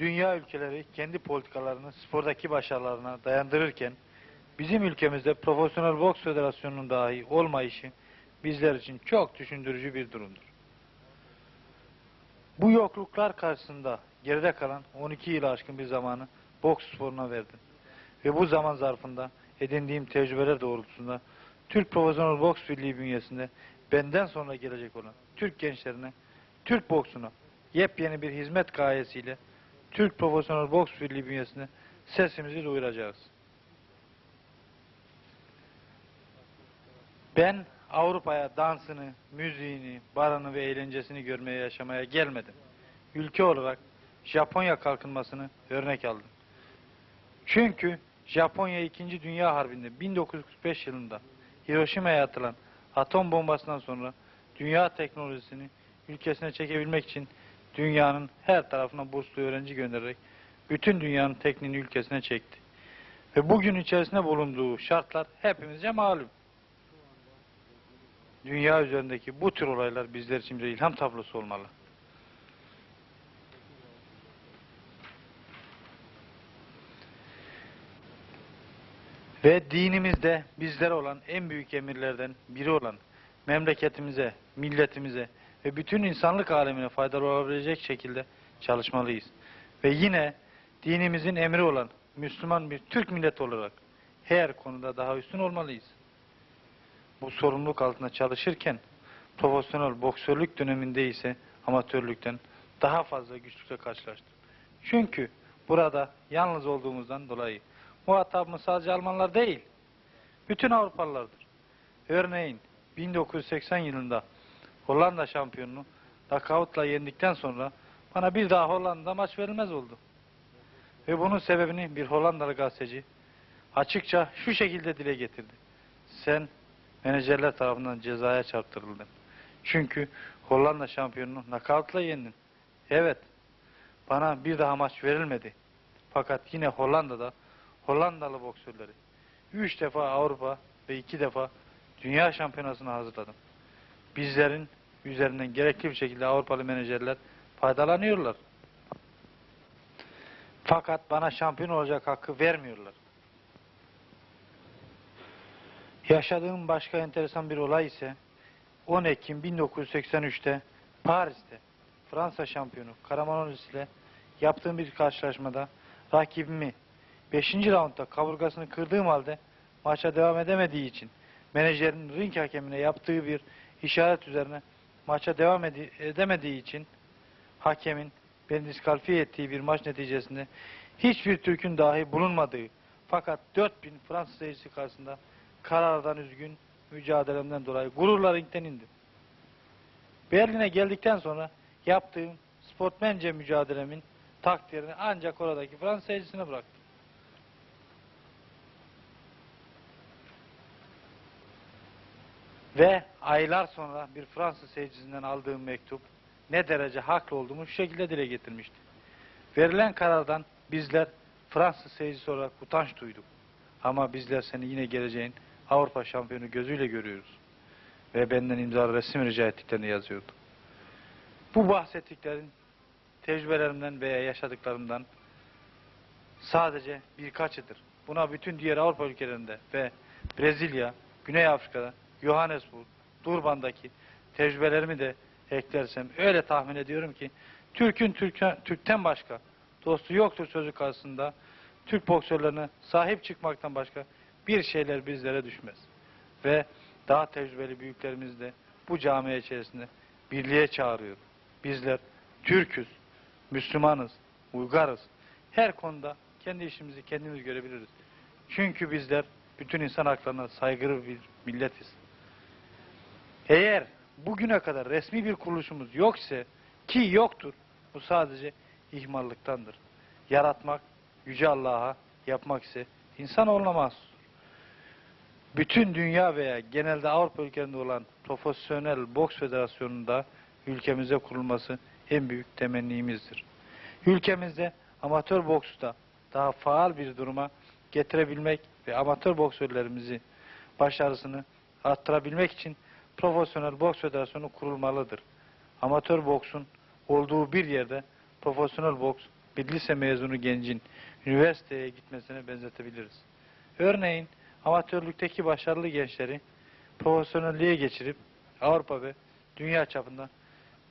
dünya ülkeleri kendi politikalarını spordaki başarılarına dayandırırken bizim ülkemizde Profesyonel Boks Federasyonu'nun dahi olmayışı bizler için çok düşündürücü bir durumdur. Bu yokluklar karşısında geride kalan 12 yıl aşkın bir zamanı boks sporuna verdim. Ve bu zaman zarfında edindiğim tecrübeler doğrultusunda Türk Profesyonel Boks Birliği bünyesinde benden sonra gelecek olan Türk gençlerine, Türk boksuna yepyeni bir hizmet gayesiyle Türk Profesyonel Boks Birliği bünyesinde sesimizi duyuracağız. Ben Avrupa'ya dansını, müziğini, barını ve eğlencesini görmeye yaşamaya gelmedim. Ülke olarak Japonya kalkınmasını örnek aldım. Çünkü Japonya 2. Dünya Harbi'nde 1945 yılında Hiroşima'ya atılan atom bombasından sonra dünya teknolojisini ülkesine çekebilmek için dünyanın her tarafına burslu öğrenci göndererek bütün dünyanın tekniğini ülkesine çekti. Ve bugün içerisinde bulunduğu şartlar hepimizce malum. Dünya üzerindeki bu tür olaylar bizler için bir ilham tablosu olmalı. Ve dinimizde bizlere olan en büyük emirlerden biri olan memleketimize, milletimize ve bütün insanlık alemine faydalı olabilecek şekilde çalışmalıyız. Ve yine dinimizin emri olan Müslüman bir Türk milleti olarak her konuda daha üstün olmalıyız. Bu sorumluluk altında çalışırken profesyonel boksörlük döneminde ise amatörlükten daha fazla güçlükle karşılaştık. Çünkü burada yalnız olduğumuzdan dolayı muhatabımız sadece Almanlar değil, bütün Avrupalılardır. Örneğin 1980 yılında Hollanda şampiyonunu knockoutla yendikten sonra bana bir daha Hollanda'da maç verilmez oldu. Ve bunun sebebini bir Hollandalı gazeteci açıkça şu şekilde dile getirdi. Sen menajerler tarafından cezaya çarptırıldın. Çünkü Hollanda şampiyonunu knockoutla yendin. Evet, bana bir daha maç verilmedi. Fakat yine Hollanda'da Hollandalı boksörleri üç defa Avrupa ve iki defa Dünya Şampiyonası'na hazırladım. Bizlerin üzerinden gerekli bir şekilde Avrupalı menajerler faydalanıyorlar. Fakat bana şampiyon olacak hakkı vermiyorlar. Yaşadığım başka enteresan bir olay ise 10 Ekim 1983'te Paris'te Fransa şampiyonu Karamanlis ile yaptığım bir karşılaşmada rakibimi 5. raundda kaburgasını kırdığım halde maça devam edemediği için menajerin ring hakemine yaptığı bir işaret üzerine maça devam ede- edemediği için hakemin beni diskalifiye ettiği bir maç neticesinde hiçbir Türk'ün dahi bulunmadığı fakat 4000 Fransız seyircisi karşısında karardan üzgün mücadelemden dolayı gururla ringden indim. Berlin'e geldikten sonra yaptığım sportmence mücadelemin takdirini ancak oradaki Fransız seyircisine bıraktım. Ve aylar sonra bir Fransız seyircisinden aldığım mektup ne derece haklı olduğumu şu şekilde dile getirmişti. Verilen karardan bizler Fransız seyircisi olarak utanç duyduk. Ama bizler seni yine geleceğin Avrupa şampiyonu gözüyle görüyoruz. Ve benden imzalı resim rica ettiklerini yazıyordu. Bu bahsettiklerin tecrübelerimden veya yaşadıklarımdan sadece birkaçıdır. Buna bütün diğer Avrupa ülkelerinde ve Brezilya, Güney Afrika'da, Johannesburg, Durban'daki tecrübelerimi de eklersem öyle tahmin ediyorum ki Türk'ün Türk'ten başka dostu yoktur sözü karşısında Türk boksörlerine sahip çıkmaktan başka bir şeyler bizlere düşmez. Ve daha tecrübeli büyüklerimiz de bu camiye içerisinde birliğe çağırıyor. Bizler Türk'üz, Müslümanız, Uygarız. Her konuda kendi işimizi kendimiz görebiliriz. Çünkü bizler bütün insan haklarına saygılı bir milletiz. Eğer bugüne kadar resmi bir kuruluşumuz yok ise ki yoktur bu sadece ihmallıktandır. Yaratmak yüce Allah'a yapmak ise insanoğluna mahsustur. Bütün dünya veya genelde Avrupa ülkelerinde olan Profesyonel Boks Federasyonu'nda ülkemize kurulması en büyük temennimizdir. Ülkemizde amatör boksu da daha faal bir duruma getirebilmek ve amatör boksörlerimizi başarısını arttırabilmek için Profesyonel Boks Federasyonu kurulmalıdır. Amatör boksun olduğu bir yerde profesyonel boks bir lise mezunu gencin üniversiteye gitmesine benzetebiliriz. Örneğin amatörlükteki başarılı gençleri profesyonelliğe geçirip Avrupa ve dünya çapında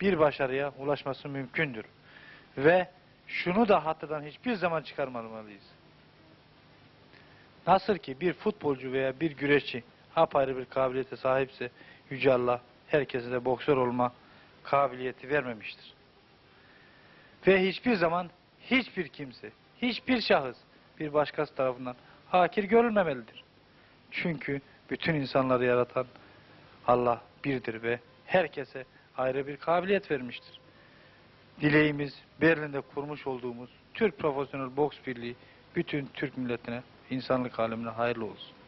bir başarıya ulaşması mümkündür. Ve şunu da hatırdan hiçbir zaman çıkarmamalıyız. Nasıl ki bir futbolcu veya bir güreşçi apayrı bir kabiliyete sahipse Yüce Allah herkese de boksör olma kabiliyeti vermemiştir. Ve hiçbir zaman hiçbir kimse, hiçbir şahıs bir başkası tarafından hakir görülmemelidir. Çünkü bütün insanları yaratan Allah birdir ve herkese ayrı bir kabiliyet vermiştir. Dileğimiz Berlin'de kurmuş olduğumuz Türk Profesyonel Boks Birliği bütün Türk milletine, insanlık alemine hayırlı olsun.